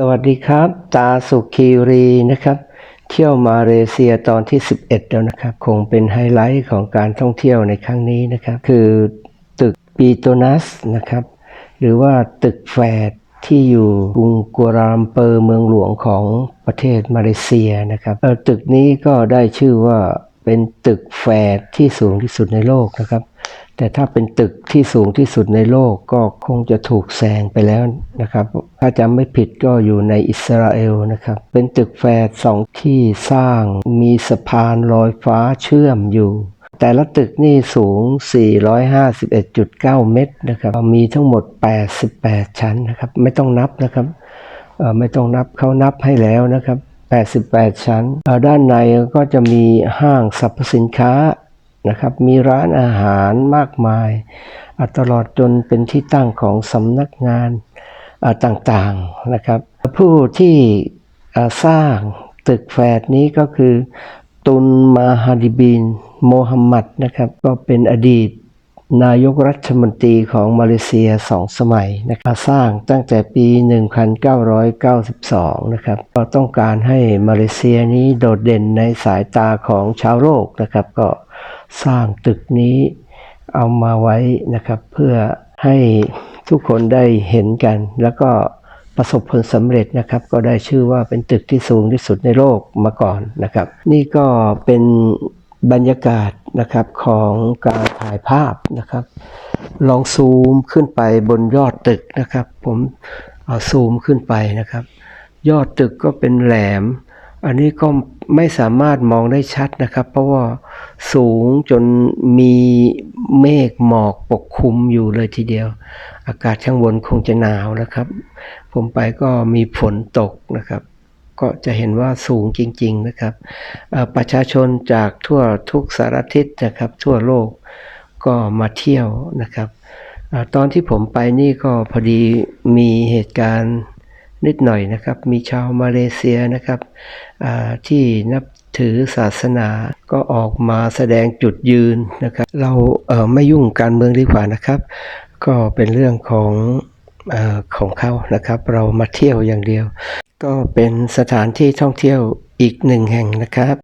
สวัสดีครับ ตาสุขีรีนะครับ เที่ยวมาเลเซียตอนที่ 11 แล้วนะครับ คงเป็นไฮไลท์ของการท่องเที่ยวในครั้งนี้นะครับ คือตึกปีโตนัสนะครับ หรือว่าตึกแฝดที่อยู่กรุงกัวลาลัมเปอร์เมืองหลวงของประเทศมาเลเซียนะครับตึกนี้ก็ได้ชื่อว่าเป็นตึกแฝดที่สูงที่สุดในโลกนะครับ แต่ถ้าเป็นตึกที่สูงที่สุดในโลกก็คงจะถูกแซงไปแล้วนะครับ ถ้าจำไม่ผิดก็อยู่ในอิสราเอลนะครับ เป็นตึกแฝดสองที่สร้างมีสะพานลอยฟ้าเชื่อมอยู่ แต่ละตึกนี่สูง 451.9 เมตรนะครับ มีทั้งหมด 88 ชั้นนะครับ ไม่ต้องนับนะครับไม่ต้องนับเขานับให้แล้วนะครับ 88 ชั้น ด้านในก็จะมีห้างสรรพสินค้า นะครับ มีร้านอาหารมากมายตลอดจนเป็นที่ตั้งของสำนักงานต่างๆนะครับ ผู้ที่สร้างตึกแฝดนี้ก็คือ ตุนมาฮาดิบินโมฮัมหมัดนะครับ ก็เป็นอดีตนายกรัฐมนตรีของมาเลเซียสองสมัยนะครับสร้างตั้งแต่ปี 1992 นะครับ ก็ต้องการให้มาเลเซียนี้โดดเด่นในสายตาของชาวโลกนะครับ ก็ สร้างตึกนี้เอามาไว้นะครับ เพื่อให้ทุกคนได้เห็นกัน แล้วก็ประสบผลสำเร็จนะครับ ก็ได้ชื่อว่าเป็นตึกที่สูงที่สุดในโลกมาก่อนนะครับ นี่ก็เป็นบรรยากาศนะครับของการถ่ายภาพนะครับ ลองซูมขึ้นไปบนยอดตึกนะครับ ผมเอาซูมขึ้นไปนะครับ ยอดตึกก็เป็นแหลม อันนี้ก็ไม่สามารถมองได้ชัดนะครับ เพราะว่าสูงจนมีเมฆหมอกปกคลุมอยู่เลยทีเดียว อากาศข้างบนคงจะหนาวนะครับ ผมไปก็มีฝนตกนะครับ ก็จะเห็นว่าสูงจริง ๆนะครับ ประชาชนจากทั่วทุกสารทิศนะครับ ทั่วโลกก็มาเที่ยวนะครับอตอนที่ผมไปนี่ก็พอดีมีเหตุการณ์ นิดหน่อยนะครับ มีชาวมาเลเซียนะครับที่นับถือศาสนาก็ออกมาแสดงจุดยืนนะครับ เราเไม่ยุ่งการเมืองดีกว่านะครับ ก็เป็นเรื่องของอของเขานะครับ เรามาเที่ยวอย่างเดียว ก็เป็นสถานที่ท่องเที่ยวอีกหนึ่งแห่งนะครับ